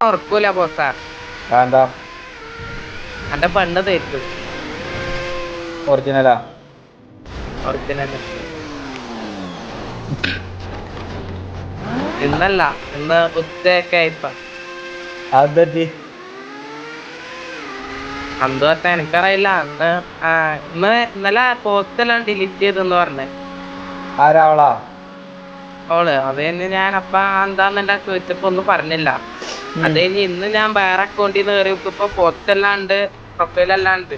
ഉറക്കൂല ബോസ. എന്താ അന്റെ പെണ്ണ് തരും ഒറിജിനലാ? ഒറിജിനൽ. ഇന്നല്ല ഇന്ന് ഉച്ചയൊക്കെ ആയിപ്പ അതെറ്റി അന്തുവത്തെ എനിക്കറിയില്ല അന്ന് ഇന്ന് ഇന്നലെ പോസ്റ്റെല്ലാം ഡിലീറ്റ് ചെയ്തെന്ന് പറഞ്ഞേ. ആരാവളാ ഓൾ അത് കഴിഞ്ഞ് ഞാൻ അപ്പ എന്താന്നെല്ലാം ചോദിച്ചപ്പോ ഒന്നും പറഞ്ഞില്ല. അത് കഴിഞ്ഞ് ഇന്ന് ഞാൻ വേറെ അക്കൗണ്ടിൽ നിന്ന് കയറി ഇപ്പൊ ഉണ്ട് പ്രൊഫൈൽ അല്ലാണ്ട്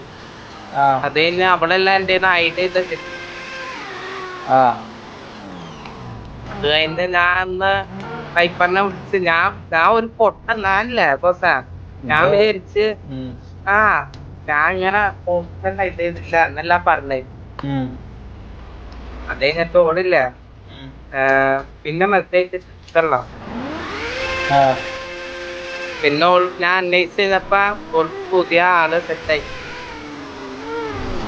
അത് കഴിഞ്ഞ് അവളെല്ലാം എന്റെ ഐഡിയ ചെയ്തിട്ട്. ആ. അത് കഴിഞ്ഞ് ഞാൻ അന്ന് കൈപ്പറിനെ വിളിച്ച് ഞാൻ ഞാൻ ഒരു പൊട്ട ഞാനില്ലേ കോസ ഞാൻ വിചാരിച്ച്. ആ ഞാൻ ഇങ്ങനെ പോസ്റ്റൽ ഐഡി ചെയ്തില്ല എന്നെല്ലാം പറഞ്ഞേ. അത് കഴിഞ്ഞിട്ട് ഓടില്ല. പിന്നെ മെസ്സേജ് ഇഷ്ടല്ല ആ. പിന്നെ ഞാൻ അന്വേഷിച്ച് ചെയ്തപ്പോ ഓൾക്ക് പുതിയ ആൾ സെറ്റായി.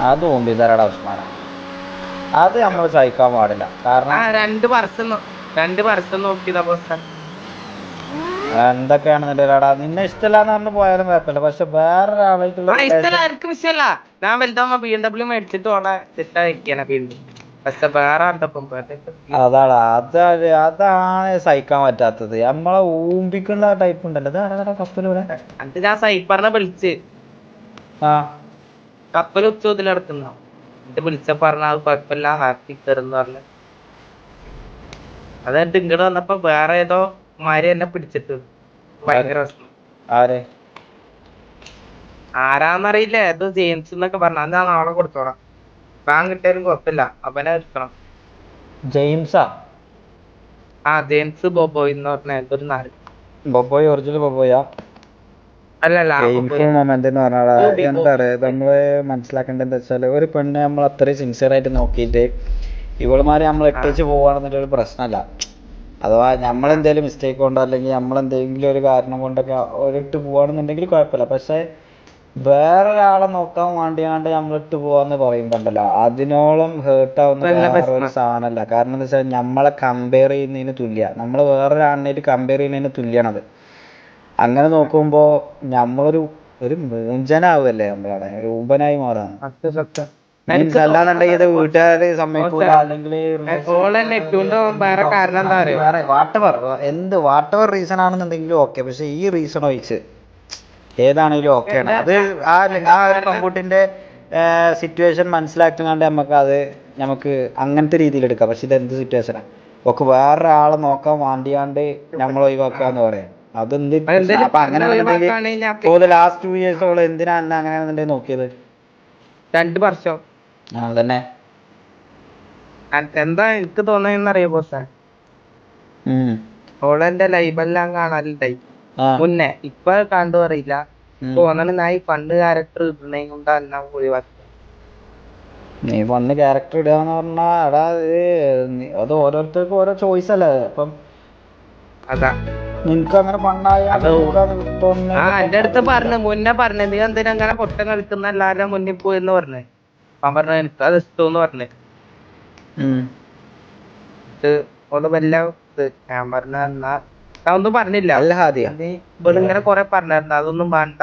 അത് തോമ്പി തരാടാ ഉസ്മാന. അത് നമ്മൾ സഹിക്കാൻ പാടില്ല. ആ കാരണം രണ്ട് വർഷം രണ്ട് വർഷം നോക്കിയതാ ബോസ് ബോസ ഒരാടാ നിന്നെ ഇഷ്ടമില്ലാന്ന് പറഞ്ഞു പോയാലും കുഴപ്പമില്ല. പക്ഷെ വേറെ ഒരാളായിട്ടുള്ള ഇഷ്ടല്ല ആർക്കും ഇഷ്ടമല്ല ഞാൻ വലുതാവുമ്പോ ബി എം ഡബ്ല്യൂ മേടിച്ചിട്ട് ഓളെ സെറ്റാ വെക്കാനാ വീണ്ടും. പക്ഷെ വേറെ അതാണ് അതാണ് അതാണ് സഹിക്കാൻ പറ്റാത്തത്. നമ്മളെ ഊമ്പിക്കുന്ന ടൈപ്പ് ഉണ്ടല്ലോ. അതാ പോലെ. എന്നിട്ട് ഞാൻ സൈപ്പറിനെ വിളിച്ച്. ആ. കപ്പൽ ഉച്ചത്തിൽ നടക്കുന്ന. എന്നിട്ട് വിളിച്ച പറഞ്ഞ അത് കുഴപ്പമില്ല ഹാപ്പി കയറുന്ന് പറഞ്ഞു. അത് എന്നിട്ട് ഇങ്ങോട്ട് വന്നപ്പോ വേറെ ഏതോ മാരി എന്നെ പിടിച്ചിട്ട്. ഭയങ്കര പ്രശ്നം. ആരെ? ആരാന്നറിയില്ല. ഏതോ ജെയിംസ് എന്നൊക്കെ പറഞ്ഞു. അത് ഞാൻ നാളെ കൊടുത്തോളാം. ബാങ്ക് കിട്ടിയാലും കുഴപ്പമില്ല. അവനെ എടുക്കണം. ജെയിംസാ? ആ ജെയിംസ് ബോബോയ് എന്ന് പറഞ്ഞ ഏതോ ഒരു നാല് ബോബോയ് ഒറിജിനൽ ബോബോയാ? അല്ലല്ല ജെയിംസ് മൊമെന്റ് എന്ന് പറഞ്ഞാൽ എന്താ പറയാ നമ്മൾ മനസ്സിലാക്കേണ്ടത് എന്താ വെച്ചാൽ ഒരു പെണ്ണ് നമ്മൾ അത്രയും സിൻസിയർ ആയിട്ട് നോക്കിയിട്ട് ഇവളുമാരെ നമ്മൾ ഇട്ടേച്ച് പോവാണെന്നുള്ള ഒരു പ്രശ്നമല്ല. അഥവാ നമ്മൾ എന്തെങ്കിലും മിസ്റ്റേക്ക് കൊണ്ടോ അല്ലെങ്കിൽ നമ്മൾ എന്തെങ്കിലും ഒരു കാരണം കൊണ്ടൊക്കെ ഒരിട്ട് പോവാണെന്നുണ്ടെങ്കിൽ കുഴപ്പമില്ല. പക്ഷെ വേറൊരാളെ നോക്കാൻ വേണ്ടിയാണ്ട് നമ്മൾ ഇട്ട് പോവാന്ന് പറയുമ്പോണ്ടല്ലോ. അതിനോളം ഹേർട്ട് ആവുന്ന വേറെ ഒരു സാധനല്ല. സാധനമല്ല കാരണം എന്താ വെച്ചാൽ നമ്മളെ കമ്പയർ ചെയ്യുന്നതിന് തുല്യ. നമ്മൾ വേറൊരാളിനായിട്ട് കമ്പയർ ചെയ്യുന്നതിന് തുല്യമാണത് അങ്ങനെ നോക്കുമ്പോ നമ്മളൊരു ഒരു മൂഞ്ചനാവല്ലേ നമ്മളവിടെ. ഒരു ഊമ്പനായി മാറാണ് അല്ലാന്നുണ്ടെങ്കിൽ വീട്ടുകാര് സമ്മതിക്കൂല അല്ലെങ്കിൽ വേറെ വാട്ടവർ എന്ത് വാട്ടവർ റീസൺ ആണെന്നുണ്ടെങ്കിലും ഓക്കെ പക്ഷെ ഈ റീസൺ ഒഴിച്ച് ഏതാണെങ്കിലും ഓക്കെ ആണ്. അത് ആ ആ ഒരു പെൺകുട്ടിന്റെ സിറ്റുവേഷൻ മനസ്സിലാക്കുന്നുണ്ട് നമുക്ക് അത് നമുക്ക് അങ്ങനത്തെ രീതിയിൽ എടുക്കാം. പക്ഷെ ഇത് എന്ത് സിറ്റുവേഷനാ ഒക്കെ വേറൊരാളെ നോക്കാൻ വേണ്ടിയാണ്ട് നമ്മൾ ഒഴിവാക്കാന്ന് പറയാം. അതെന്ത് അപ്പൊ അങ്ങനെ ലാസ്റ്റ് ടു ഇയേഴ്സ് ഓൾ എന്തിനാ അങ്ങനെ നോക്കിയത്? രണ്ട് വർഷം. ആ തന്നെ എന്താ എനിക്ക് തോന്നുന്നറിയോ ബോസ്. ഓളെന്റെ ലൈബെല്ലാം കാണാനുണ്ടായി. മുന്നേ. ഇപ്പൊ കണ്ടു അറിയില്ല. തോന്നണ ഞാൻ ഈ പണ്ട് ക്യാരക്ടർ ഇടുന്നേ കൊണ്ട് എല്ലാം ഒഴിവാക്കി നീ വന്ന് ക്യാരക്ടർ ഇടുകയെന്ന് പറഞ്ഞാ എടാ അത് ഓരോരുത്തർക്കും ഓരോ ചോയ്സ് അല്ലേ? അപ്പം അതാ. നിനക്ക് അങ്ങനെ ആ എന്റെ അടുത്ത് പറഞ്ഞു മുന്നേ പറഞ്ഞു നീ എന്തിനാ അങ്ങനെ പൊട്ടം കളിക്കുന്ന? എല്ലാരും മുന്നിൽ പോയി എന്ന് പറഞ്ഞു. അവൻ പറഞ്ഞു എനിക്ക് അത് ഇഷ്ടമെന്ന് പറഞ്ഞു. ഇത് ഒന്ന് വല്ല ഞാൻ പറഞ്ഞ എന്നാ ഞാൻ ഒന്നും പറഞ്ഞില്ല. അല്ല ഹാദിയ. നീ ഇങ്ങനെ കൊറേ പറഞ്ഞായിരുന്നു. അതൊന്നും വേണ്ട.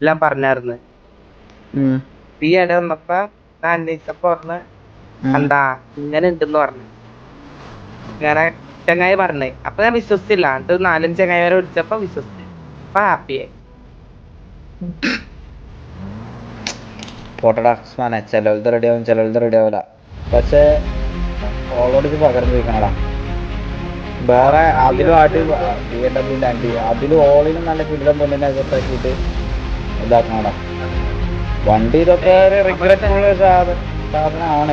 എല്ലാം പറഞ്ഞായിരുന്നു. ഈ ഇട വന്നപ്പോ ഞാൻ അന്വേഷിച്ചപ്പോ പറഞ്ഞ എന്താ ഇങ്ങനെ ഉണ്ടെന്ന് പറഞ്ഞു. ഇങ്ങനെ ചങ്ങായി പറഞ്ഞേ. അപ്പൊ ഞാൻ വിശ്വസിച്ചില്ല. എന്നിട്ട് നാലഞ്ച് ചങ്ങായി വരെ വിളിച്ചപ്പോ വിശ്വസിച്ചു. അപ്പൊ ഹാപ്പിയായി. പോട്ടടാ ഉസ്മാനെ. റെഡി ആവും റെഡി ആവില്ല പക്ഷേ ഓളോട് ഇത് പകർന്നു ചോദിക്കണടാ. വേറെ അതിലുമായിട്ട് ബി എം ഡബ്ല്യൂ ലാൻഡ് അതിലും ഓളിനും നല്ല കിടിലം പൊന്നിനെ സെറ്റാക്കിയിട്ട് ഇതാക്കണം വണ്ടി ഇതൊക്കെ ഒരു റിഗ്രറ്റ് ഉള്ള സാധനം സാധനമാണ്.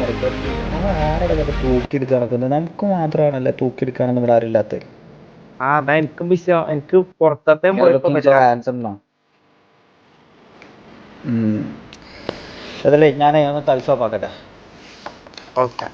തൂക്കിയെടുത്ത് നടക്കുന്നത്? നമുക്ക് മാത്രമാണല്ലേ തൂക്കിയെടുക്കാനൊന്നും ഇവിടെ ആരും ഇല്ലാത്തത്. ആ അതാ എനിക്കും വിശ്വാസം എനിക്ക് പുറത്തത്തെ പോയപ്പോ പറ്റില്ല. ഹാൻസം അതല്ലേ ഞാൻ ഒന്ന് തൽസോപ്പാക്കട്ടെ? ഓക്കെ.